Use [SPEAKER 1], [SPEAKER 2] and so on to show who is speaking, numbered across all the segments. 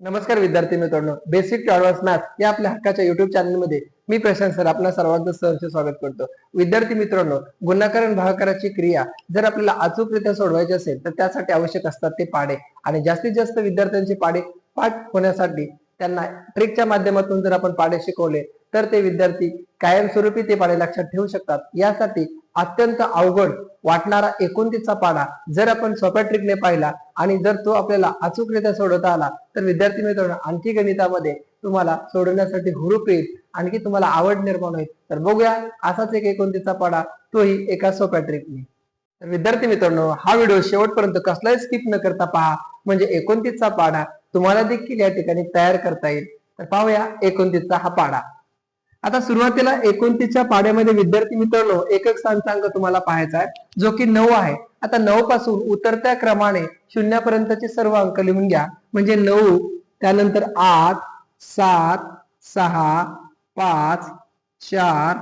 [SPEAKER 1] नमस्कार विद्यार्थी मित्रांनो. बेसिक टू ॲडव्हान्स मॅथ या आपल्या हक्काच्या युट्यूब चॅनलमध्ये मी प्रशांत सर आपल्या सर्वांचं सहर्ष स्वागत करतो. विद्यार्थी मित्रांनो गुणाकार भागाकाराची क्रिया जर आपल्याला अचूकरित्या सोडवायची असेल तर त्यासाठी आवश्यक असतात ते पाडे. आणि जास्तीत जास्त विद्यार्थ्यांचे पाडे पाठ होण्यासाठी त्यांना ट्रिकच्या माध्यमातून जर आपण पाडे शिकवले तर ते विद्यार्थी कायमस्वरूपी ते पाडे लक्षात ठेवू शकतात. यासाठी अत्यंत अवघड वाटणारा एकोणतीसचा पाडा जर आपण सोप्या ट्रिकने पाहिला आणि जर तो आपल्याला अचूकरित्या सोडवता आला तर विद्यार्थी मित्रांनो आणखी गणितामध्ये तुम्हाला सोडवण्यासाठी हुरूप येईल आणखी तुम्हाला आवड निर्माण होईल. तर बघूया असाच एक एकोणतीसचा पाडा तोही एका सोप्या ट्रिकने तर विद्यार्थी मित्रांनो हा व्हिडिओ शेवटपर्यंत कसलाही स्किप न करता पहा. म्हणजे एकोणतीसचा पाडा तुम्हाला देखील या ठिकाणी तयार करता येईल. तर पाहूया एकोणतीसचा हा पाडा. आता सुरुवातीला एकोणतीसच्या पाड्यामध्ये विद्यार्थी मित्रांनो एकक स्थानचा अंक तुम्हाला पाहायचा आहे जो की नऊ आहे. आता नऊ पासून उतरत्या क्रमाने शून्यापर्यंतचे सर्व अंक लिहून घ्या. म्हणजे नऊ त्यानंतर आठ सात सहा पाच चार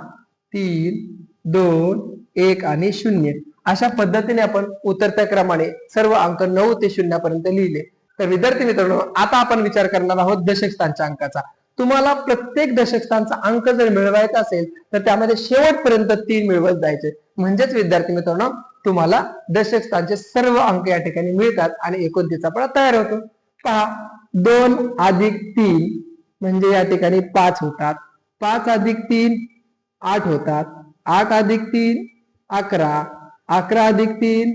[SPEAKER 1] तीन दोन एक आणि शून्य. अशा पद्धतीने आपण उतरत्या क्रमाने सर्व अंक नऊ ते शून्यापर्यंत लिहिले. तर विद्यार्थी मित्रांनो आता आपण विचार करणार आहोत दशक स्थानच्या अंकाचा. तुम्हाला प्रत्येक दशकस्थानचा अंक जर मिळवायचा असेल तर त्यामध्ये शेवटपर्यंत तीन मिळवत जायचे. म्हणजेच विद्यार्थी मित्रांनो तुम्हाला दशकस्थानचे सर्व अंक या ठिकाणी मिळतात आणि एकोणतीसचा पडा तयार होतो. पहा दोन अधिक तीन म्हणजे या ठिकाणी पाच होतात. पाच अधिक तीन आठ होतात. आठ अधिक तीन अकरा. अकरा अधिक तीन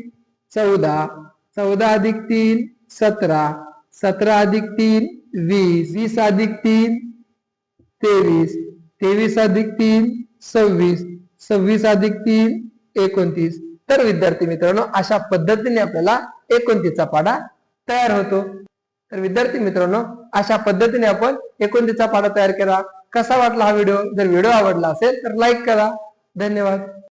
[SPEAKER 1] चौदा. चौदा अधिक तीन सतरा. सतरा अधिक तीन वीस. वीस अधिक तीन तेवीस तेवीस अधिक तीन सव्वीस सव्वीस अधिक तीन एकोणतीस. तर विद्यार्थी मित्रांनो अशा पद्धतीने आपल्याला एकोणतीसचा पाडा तयार होतो. तर विद्यार्थी मित्रांनो अशा पद्धतीने आपण एकोणतीसचा पाडा तयार केला. कसा वाटला हा व्हिडिओ? जर व्हिडिओ आवडला असेल तर लाईक करा. धन्यवाद.